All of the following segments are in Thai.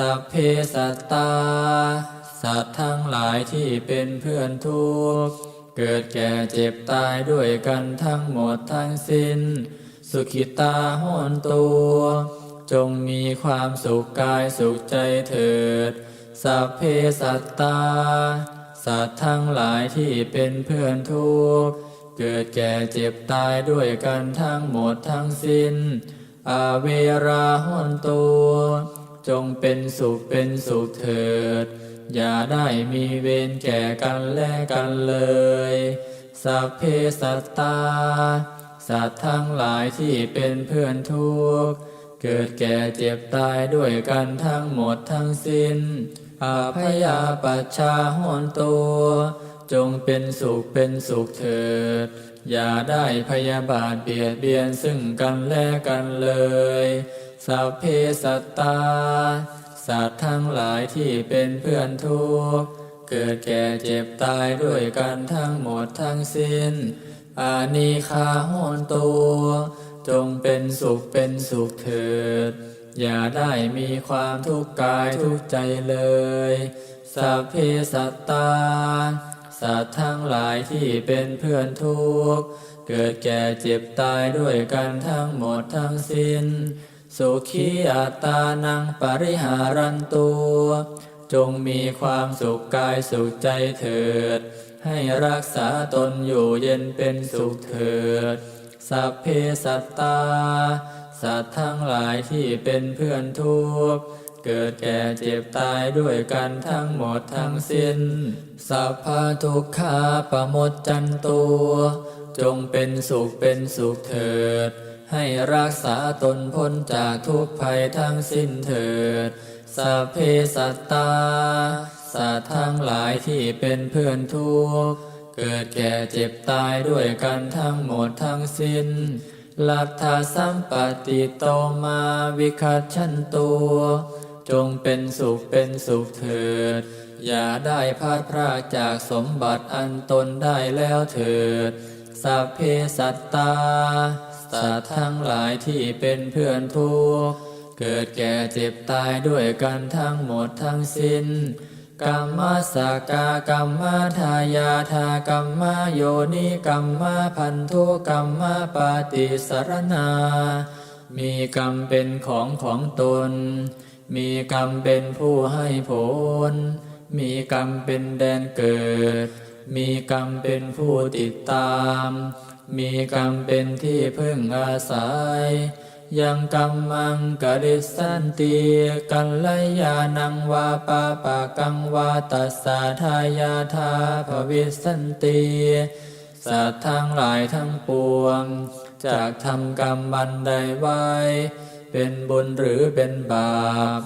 สัพเพสัตตา สัตว์ทั้งหลายที่เป็นเพื่อนทุกข์ เกิดแก่เจ็บตายด้วยกันทั้งหมดทั้งสิ้น สุขิตาหอนตัว จงมีความสุขกายสุขใจเถิด สัพเพสัตตา สัตว์ทั้งหลายที่เป็นเพื่อนทุกข์ เกิดแก่เจ็บตายด้วยกันทั้งหมดทั้งสิ้นอาเวราหอนตัว จงเป็นสุขเป็นสุขเถิด อย่าได้มีเวรแก่กันและกันเลย สัพเพสัตตา สัตว์ทั้งหลายที่เป็นเพื่อนทุกข์เกิดแก่เจ็บตายด้วยกันทั้งหมดทั้งสิ้นอาพยาปัชชาหอนตัว จงเป็นสุขเป็นสุขเถิด อย่าได้พยาบาทเบียดเบียนซึ่งกันและกันเลย สัพเพสัตตา สัตว์ทั้งหลายที่เป็นเพื่อนทุกข์ เกิดแก่เจ็บตายด้วยกันทั้งหมดทั้งสิ้น อานิคาหอนตัว จงเป็นสุขเป็นสุขเถิด อย่าได้มีความทุกข์กายทุกข์ใจเลย สัพเพสัตตา สัตว์ทั้งหลายที่เป็นเพื่อนทุกข์ เกิดแก่เจ็บตายด้วยกันทั้งหมดทั้งสิ้น สุขีอัตานังปริหารันตัวจงมีความสุขกายสุขใจเถิด ให้รักษาตนอยู่เย็นเป็นสุขเถิด สัพเพสัตตา สัตว์ทั้งหลายที่เป็นเพื่อนทุกข์เกิดแก่เจ็บตายด้วยกันทั้งหมดทั้งสิ้น สัพพะทุกขาปะมดจันตัวจงเป็นสุขเป็นสุขเถิด ให้รักษาตนพ้นจากทุกภัยทั้งสิ้นเถิด สัพเพสัตตา สัตว์ทั้งหลายที่เป็นเพื่อนทุกข์ เกิดแก่เจ็บตายด้วยกันทั้งหมดทั้งสิ้น ลัทธาสัมปติโตมาวิคัตชันตัว จงเป็นสุขเป็นสุขเถิด อย่าได้พลาดพรากจากสมบัติอันตนได้แล้วเถิด สัพเพสัตตา สัตว์ทั้งหลายที่เป็นเพื่อนทุกข์เกิดแก่เจ็บตายด้วยกันทั้งหมดทั้งสิ้นกรรมสากากรรมทายาทากรรมโยนิกรรมพันธุกรรมปาติสรณามีกรรมเป็นของของตน มีกรรมเป็นผู้ให้ผล มีกรรมเป็นแดนเกิด มีกรรมเป็นผู้ติดตาม มีกรรมเป็นที่พึ่งอาศัย ยังกรรมังกริสันติกัลยานังวาปาปากังวาตัสสาทายาทาภวิสันติสัตว์ทั้งหลายทั้งปวง จากทำกรรมบันใดไว้ เป็นบุญหรือเป็นบาป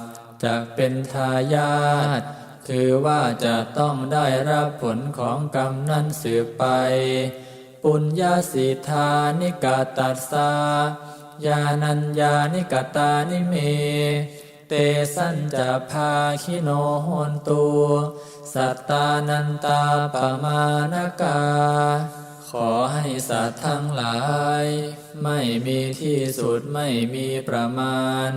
จากเป็นทายาท ถือว่าจะต้องได้รับผลของกรรมนั้นสืบไป ปุญญาสิทธานิกาตัสสายานัญญานิกตานิเม เตสัญจะพาคิโนโหนตู สัตตานันตาปมานกา ขอให้สัตว์ทั้งหลาย ไม่มีที่สุดไม่มีประมาณ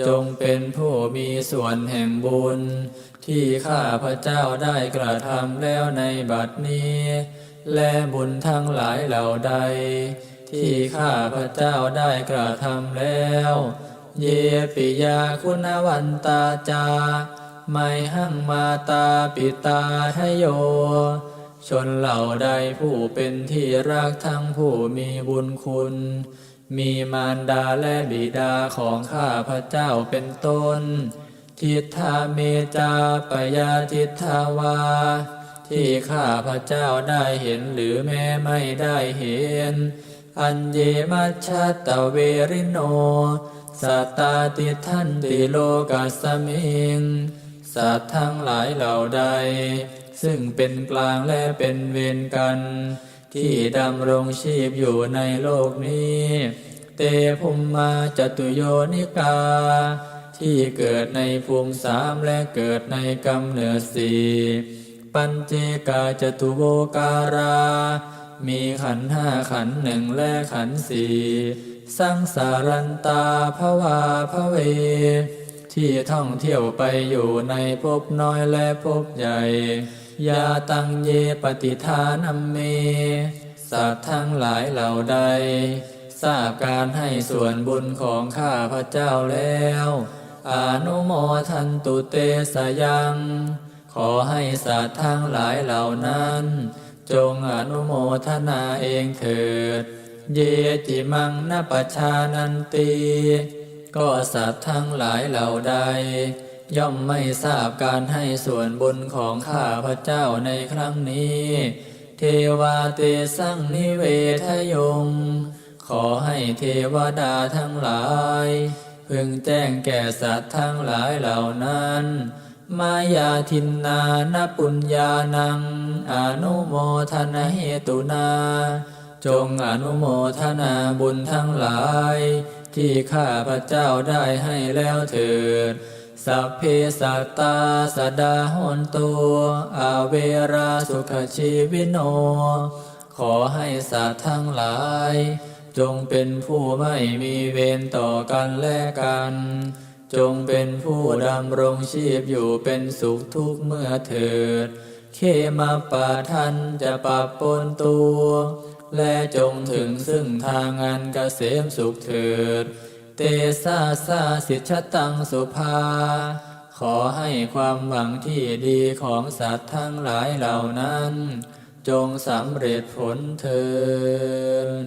จงเป็นผู้มีส่วนแห่งบุญ ที่ข้าพระเจ้าได้กระทำแล้วในบัดนี้ และบุญทั้งหลายเหล่าใด ที่ข้าพระเจ้าได้กระทำแล้ว เยปิยาคุณวันตาจาไม่หั่งมาตาปิตาทโย ชนเหล่าใดผู้เป็นที่รักทั้งผู้มีบุญคุณ มีมารดาและบิดาของข้าพระเจ้าเป็นต้น ทิฏฐาเมจาปยาทิฏฐาวา ที่ข้าพระเจ้าได้เห็นหรือแม้ไม่ได้เห็น อันเยมัชชาตะเวริโน สัตตาติทันติโลกัสมิง สัตว์ทั้งหลายเหล่าใด ซึ่งเป็นกลางและเป็นเวรกัน ที่ดำรงชีพอยู่ในโลกนี้ เตภุมมาจตุโยนิกา ที่เกิดในภูมิสามและเกิดในกำเนิดสี่ปัญเจกาจตุโวการา มีขันห้าขันหนึ่งและขันสี่สังสารันตาภวาภเวทที่ท่องเที่ยวไปอยู่ในภพน้อยและภพใหญ่ ยาตังเยปฏิทานัมเม สัตว์ทั้งหลายเหล่าใด ทราบการให้ส่วนบุญของข้าพระเจ้าแล้ว อนุโมทันตุเตสยัง ขอให้สัตว์ทั้งหลายเหล่านั้น จงอนุโมทนาเองเถิด เยจิมังนปชานันตี ก็สัตว์ทั้งหลายเหล่าใด ย่อมไม่ทราบการให้ส่วนบุญของข้าพระเจ้าในครั้งนี้ เทวาเตสังนิเวทยง ขอให้เทวดาทั้งหลาย พึงแจ้งแก่สัตว์ทั้งหลายเหล่านั้น มายาทินนานปุญญานัง อนุโมทนาเหตุนา จงอนุโมทนาบุญทั้งหลาย ที่ข้าพระเจ้าได้ให้แล้วเถิด สัพเพสัตตาสดาหนตัวอาเวราสุขชีวิโน ขอให้สัตว์ทั้งหลาย จงเป็นผู้ไม่มีเวรต่อกันและกัน จงเป็นผู้ดำรงชีพอยู่เป็นสุขทุกเมื่อเถิด เคมาปาทันจะปะปนตัว และจงถึงซึ่งทางอันเกษมสุขเถิด เตซาซาสิทธตังสุภา ขอให้ความหวังที่ดีของสัตว์ทั้งหลายเหล่านั้น จงสำเร็จผลเถิด